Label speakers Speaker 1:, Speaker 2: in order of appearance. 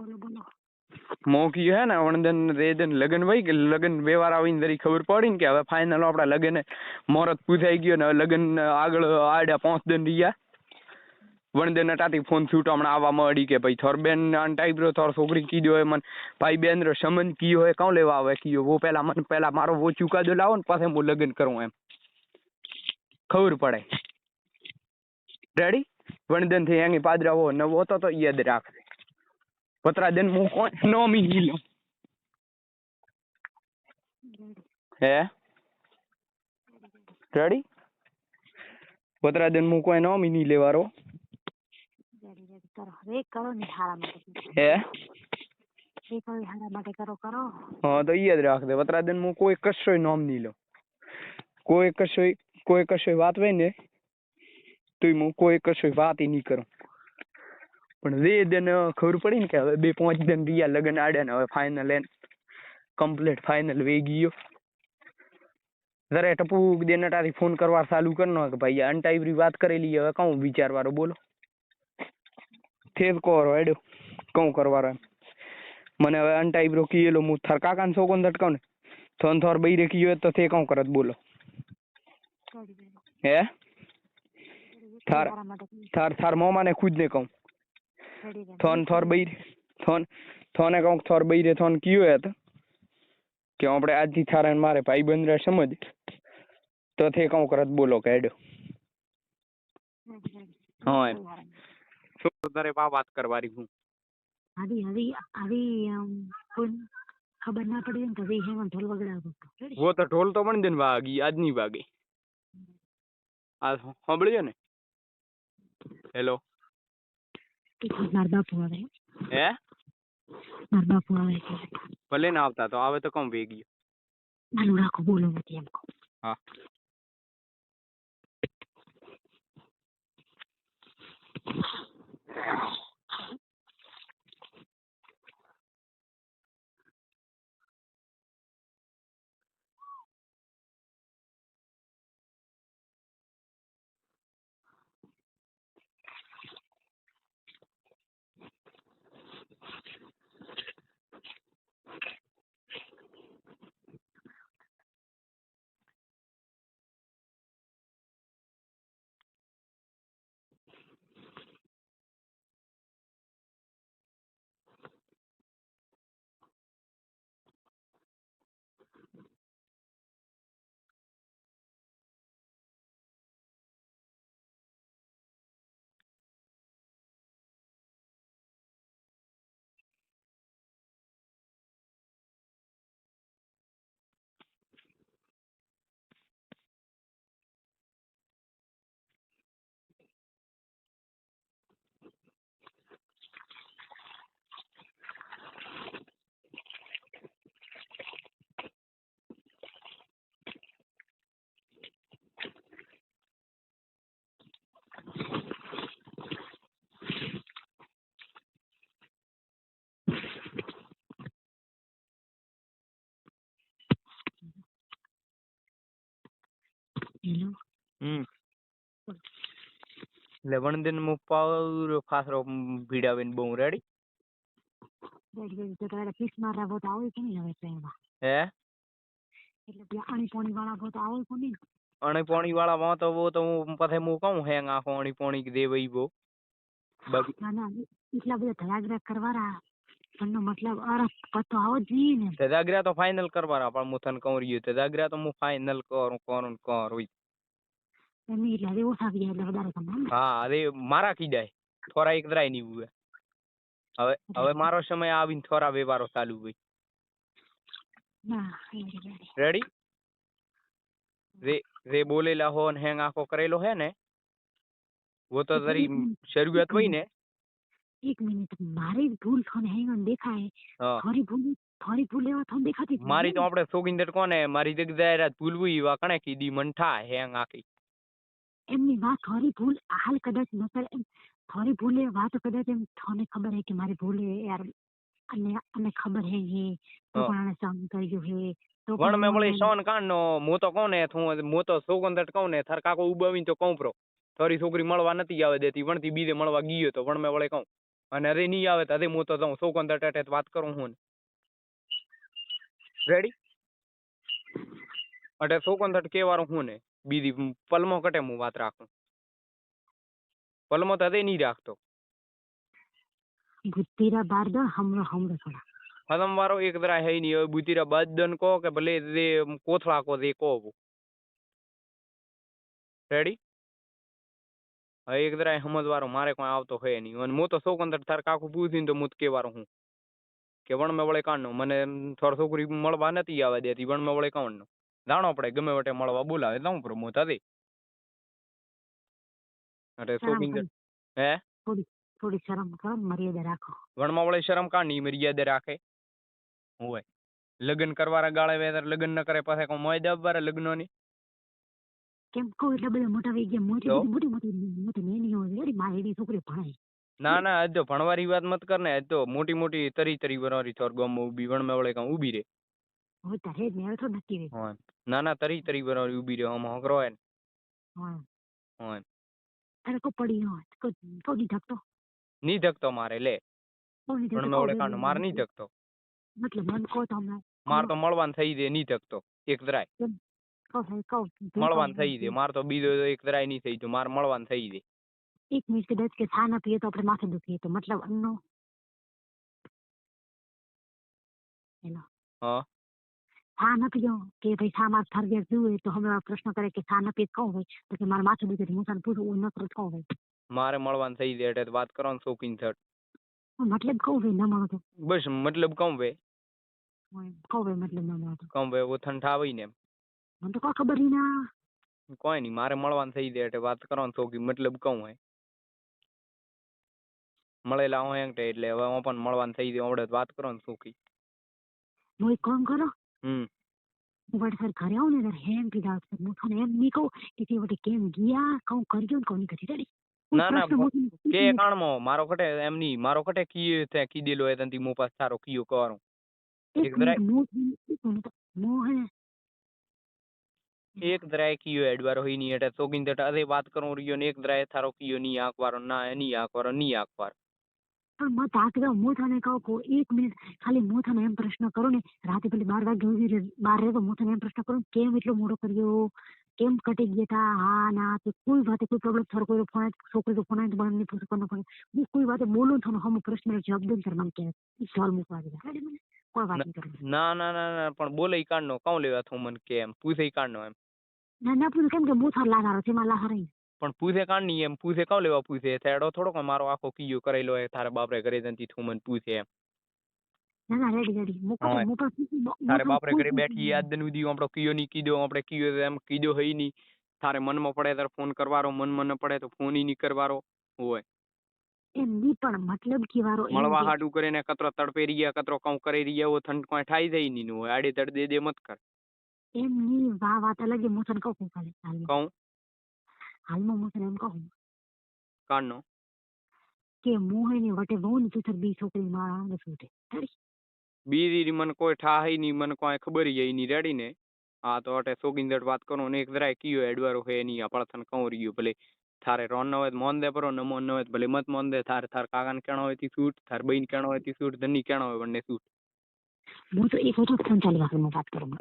Speaker 1: બોલો બોલો.
Speaker 2: મોકી હે ને, વણદન, રેદન, લગન વઈ કે લગન બે વાર આવીને જરી ખબર પડી ને કે હવે ફાઇનલ આપડા લગન મોરત પૂજાઈ ગયો ને, હવે લગન આગળ આડ્યા પાંચ દિન રહ્યા. વણદન ટાટી ફોન છૂટ, હમણાં આવવા મળી કે ભાઈ થોર બેન આન ટાઈપ રો થોર છોકરી કીધો હોય મને, ભાઈ બેન રો સમન કીયો હોય, કાં લેવા આવે કીયો વો પેલા મને, પેલા મારો વો ચુકાદો લાવો ને, પછી હું લગન કરું એમ. ખબર પડે. રેડી વણદનથી એની પાદરા હો નવો તો તો યાદ રાખજે. પતરા દેન હું કોણ નો મી લો હે રેડી પતરા દિન હું કોઈ નો મી નહીં લેવારો
Speaker 1: રે કરો ને
Speaker 2: હે તો ઈ યાદ રાખજે પતરા દિન હું કોઈ કશોય નોમની લો કોઈ કશોય કોઈ કશોય વાત હોય ને તોય હું કોઈ કશોય વાત ઈ નહીં કરું પણ બે દિન ખબર પડી ને કે હવે બે પાંચ દિન રહ્યા લગન આડ્યા ને હવે ફાઇનલ એન કમ્પ્લીટ ફાઇનલ વે ગયો. જરા ટપુ તારી ફોન કરવા ચાલુ કરનો કે ભાઈ અંટાઈવરી વાત કરેલી હવે કહું વિચારવાળો બોલો. થેર કરો એડો કહું કરવારો એમ. મને હવે અંટાઈબ્રો કીએલો હું થાર કાકાને સોકોન ધટકાવ ને થોન થોર બૈરે કીયો તો તે કહું કરત બોલો. હે? થાર થાર થાર મોમાને ખુદ ને કહું. થોન થોર બઈ થોન થોને કહું થોર બૈરે થોન કયો હે તો. કે આપણે આજથી થારા મારે ભાઈ બંધ સમજ. તો તે કહું કરત બોલો કે એડો
Speaker 1: રેડી રેડી
Speaker 2: હા શું તારે પા વાત કરવાની હું?
Speaker 1: આવી આવી આવી ખબર ના પડી ને તો વી હે ઢોલ વગડાવતો હતો.
Speaker 2: વો તો ઢોલ તો પણ દિન વાગી આજ નહીં વાગી આ સાંભળ્યો ને? હેલો
Speaker 1: મારા બાપુ આવે.
Speaker 2: હે?
Speaker 1: માર બાપુ આવે છે
Speaker 2: ભલે ના આવતા તો આવે તો કમ ગયો
Speaker 1: નાનું રાખો બોલો નથી એમ કહું.
Speaker 2: હા.
Speaker 1: હેલો
Speaker 2: હમ એટલે વણદિન મુ પાવરો ખાસરો ભીડાવીને બહુ રેડી
Speaker 1: રેડી રેડી તો તારે પીસ મારા બહુ આવે કે નહીં હવે ટ્રેનમાં
Speaker 2: હે
Speaker 1: એટલે પેલા અણી પોણી વાળા બહુ આવે કે નહીં
Speaker 2: અણી પોણી વાળા માં તો વો તો હું પછી હું કહું હેંગ આખો અણી પોણી દે વઈ બો બાકી
Speaker 1: ના ના એટલા બધા ધડાગડા કરવાના એનો મતલબ અરસ પતો આવો જ જોઈએ ને.
Speaker 2: તેદાગ્રા તો ફાઇનલ કરવાના પણ હું તને કહું રહ્યો તેદાગ્રા તો હું ફાઇનલ કરું કરું ને કરું
Speaker 1: એમની
Speaker 2: હા હવે મારા કીડાય થોરા એક દરાય નહીં હવે હવે મારો સમય આવીને થોરા વેપારો ચાલુ હોય.
Speaker 1: રેડી
Speaker 2: જે જે બોલેલા હો ને હેંગ આખો કરેલો હે ને વો તો જરી શરૂઆત હોય ને
Speaker 1: એક મિનિટ મારી ભૂલ થો હેંગ દેખાય. થોડી ભૂલ થોડી ભૂલ એવા થો દેખાતી
Speaker 2: મારી તો આપણે સોગિંદર કોને મારી જગ્યાએ ભૂલવું એવા કણે કીધી મન હેંગ આખી.
Speaker 1: એમની વાત થોડી ભૂલ હાલ કદાચ ન કરે એમ થોડી ભૂલ એ વાત કદાચ એમ થોને ખબર હે કે મારી ભૂલે યાર અને અને ખબર હે તો પણ આને સહન કર્યું હે તો પણ
Speaker 2: મેં વળી સોન કાન નો હું તો કહું ને હું હું તો સોગંદટ કહું ને થર કાકો ઉબાવીને તો કહું પ્રો તારી છોકરી મળવા નથી આવે દેતી વણથી બીજે મળવા ગયો તો પણ મેં વળે કહું અને અરે નહીં આવે તો અરે હું તો જાઉં સો કોણ અટે વાત કરું હું રેડી અટે સો કોણ કેવારું હું ને. બીજી પલમો કટે હું વાત રાખું. પલમો તો તે નહીં રાખતો.
Speaker 1: બુદ્ધિરા બાર હમરો હમણાં થોડા.
Speaker 2: હદમ વાળો એક દરા હે નહીં હવે બુદ્ધિરા બાદન કો કે ભલે તે કોથળા કો તે કો રેડી હવે એક દરા સમજવારો મારે કોઈ આવતો હે નહીં અને હું તો સોકંદર તાર કાકુ પૂછીને તો હું તો હું. કે વણ મેં વળે કાણનો મને થોડો છોકરી મળવા નથી આવે દેતી વણ મેં વળે કાણનો જાણો પડે ગમે વટે મળવા બોલાવે જાઉં પ્રમોદ હતી અરે શોપિંગ. હે?
Speaker 1: થોડી શરમ કરો ને મર્યાદા રાખો.
Speaker 2: વણમાં વળે શરમ કાઢની મર્યાદા રાખે? હોય. લગ્ન કરવાના ગાળે વેધર લગ્ન ન કરે પાસે કોઈ મોય લગ્નો નહિ
Speaker 1: કેમ કો એટલે બધા મોટા થઈ ગયા. મોટી મોટી મોટી મોટી નેની હોય એડી મારી એડી છોકરી ભણાય.
Speaker 2: ના ના આજ તો ભણવારી વાત મત કર ને આજ તો મોટી મોટી તરી તરી વરવારી થોર ગમ ઊભી વણમાં વળે કાં ઊભી રે.
Speaker 1: હોય તારે જ તો નક્કી રહે
Speaker 2: હોય ના ના તરી તરી બરાબર ઊભી રે આમ હોકરો હોય ને.
Speaker 1: હોય
Speaker 2: હોય
Speaker 1: તારે કોઈ પડી હોય કો કોઈ ધકતો.
Speaker 2: ની ધકતો મારે લે.
Speaker 1: પણ નહીં
Speaker 2: ઓળે કાંડ મારની ધકતો.
Speaker 1: મતલબ મન કો તો હમણાં
Speaker 2: માર તો મળવાન થઈ દે ની ધકતો. એક દરાય મળવાન થઈ દે માર તો બીજો એક દરાયની થઈ તો માર મળવાન થઈ દે.
Speaker 1: એક મિનિટ કદાચ કે ના પીએ તો આપણે માથે દુખીએ તો મતલબ અન્નો. હેલો
Speaker 2: હા.
Speaker 1: ચા ના પીઓ કે ભાઈ ચા મારે ફરજિયાત પીવું હોય તો હમણાં પ્રશ્ન કરે કે ચા ના પીએ તો કહું હોય તો કે મારે માથું દુખે છે હું તને પૂછું હું ન કરું તો કહું હોય
Speaker 2: મારે મળવાન થઈ દે એટલે વાત કરો ને શોખીન થટ
Speaker 1: મતલબ કહું હોય ન મળો તો
Speaker 2: બસ મતલબ કહું વે
Speaker 1: હોય. કહું હોય મતલબ ન મળો તો
Speaker 2: કહું વે વો ઠંઠાવી ને એમ
Speaker 1: મને તો કોઈ ખબર ય ના
Speaker 2: કોઈ નહીં મારે મળવાન થઈ દે એટલે વાત કરો ને શોખી મતલબ કહું હે મળેલા હોય એમ એટલે હવે હું પણ મળવાન થઈ દે આવડે તો વાત કરો ને શોખી
Speaker 1: હું એક કામ કરો હું સર ઘરે આવું ને ત્યારે હેમ પીધા આવશે હું તને એમ નહીં કહું કે તે વળી કેમ ગયા કહું કરજો ને કહું નહીં કરી રેડી
Speaker 2: ના, ના, કે કાણમાં મારો કટે એમ નહીં મારો કટે કી તે કીધેલો હે તંતી મો પાસ તારો કીયો કરું એક દરાય- એક દરાય કીયો એડવારો હોય નહીં એટલે સોગીન દટ અરે વાત કરું રહ્યો ને એક દરાય થારો કીયો નહીં આંકવારો ના નહીં આંકવારો નહીં આંકવાર
Speaker 1: પણ મત આંકડો હું તને કહું કે એક મિનિટ ખાલી હું તને એમ પ્રશ્ન કરું ને. રાતે પેલી બાર વાગે ઊભી બાર રહે તો હું તને એમ પ્રશ્ન કરું કેમ એટલો મોડો કર્યો? કેમ કટી ગયા હતા હા ના તે કોઈ વાતે કોઈ પ્રોબ્લેમ થયો કોઈ ફોન છોકરી તો ફોન મને નહીં પૂછું કોનો પડે હું કોઈ વાતે બોલું ને હમ પ્રશ્ન જવાબ દઉં સર મને કહે સોલ્વ મૂકવા દીધા કોઈ વાત નહીં
Speaker 2: ના ના ના ના પણ બોલે ઈ કાઢનો કાઉ લેવા તું મને કે એમ પૂછે કાઢનો એમ.
Speaker 1: ના ના પૂછું કેમ કે હું થાર લાગારો છે મારા લાગારો
Speaker 2: પણ પૂછે કાઢ નહીં એમ. પૂછે કાઉ લેવા પૂછે. થેડો થોડો કે મારો આખો કીયો કરેલો હે તારે બાપરે ઘરે જંતી તું મને પૂછે એમ.
Speaker 1: ના ના રેડી રેડી હું
Speaker 2: હા.
Speaker 1: કહું હું પણ પૂછું, હું
Speaker 2: તારે
Speaker 1: પણ
Speaker 2: બાપરે ઘરે
Speaker 1: પૂછું.
Speaker 2: બેઠી યાદ દન ઉધી આપણો કીયો નહીં કીધો આપણે કીયો તો એમ કીધો હઈ નહીં. તારે મનમાં પડે તારે ફોન કરવારો મનમાં ન પડે તો ફોન ઈ નહીં કરવારો હોય.
Speaker 1: એમ નહીં પણ મતલબ કે વારો એમ
Speaker 2: મળવા
Speaker 1: કે-
Speaker 2: હાટું કરીને કતરો તડપે રહ્યા કતરો કાઉ કરી રહ્યા એવો થંડ કોઈ ઠાઈ જાય નહીં હોય. આડે તડ દે દે મત કર.
Speaker 1: એમ નહીં વા વાત અલગ છે, હું તને કહું છું ખાલી હાલમાં
Speaker 2: કહું?
Speaker 1: હાલમાં હું તને એમ કહું?
Speaker 2: કાઢનો
Speaker 1: કે હું વટે બહુ ને તુથર બી છોકરી મારા આવે ફૂટે?
Speaker 2: બીજી મને કોઈ ઠાહી નહીં મને કોઈ ખબર જઈ ની રેડી ને. હા તો અટે સોગીંદડ વાત કરો ને એક દરાય કીયો એડવારો હે ની આપણા તને કહું રહ્યું ભલે થારે રોન ન હોય મોન દે પરો ન મોન ન હોય ભલે મત મોન દે થારે થાર કાકાને કેણો હોય તી સૂટ થાર બહેન કેણો હોય તી સૂટ ધની કેણો હોય બંને સૂટ.
Speaker 1: હું તો એક વખત ફોન ચાલુ રાખીને વાત કરું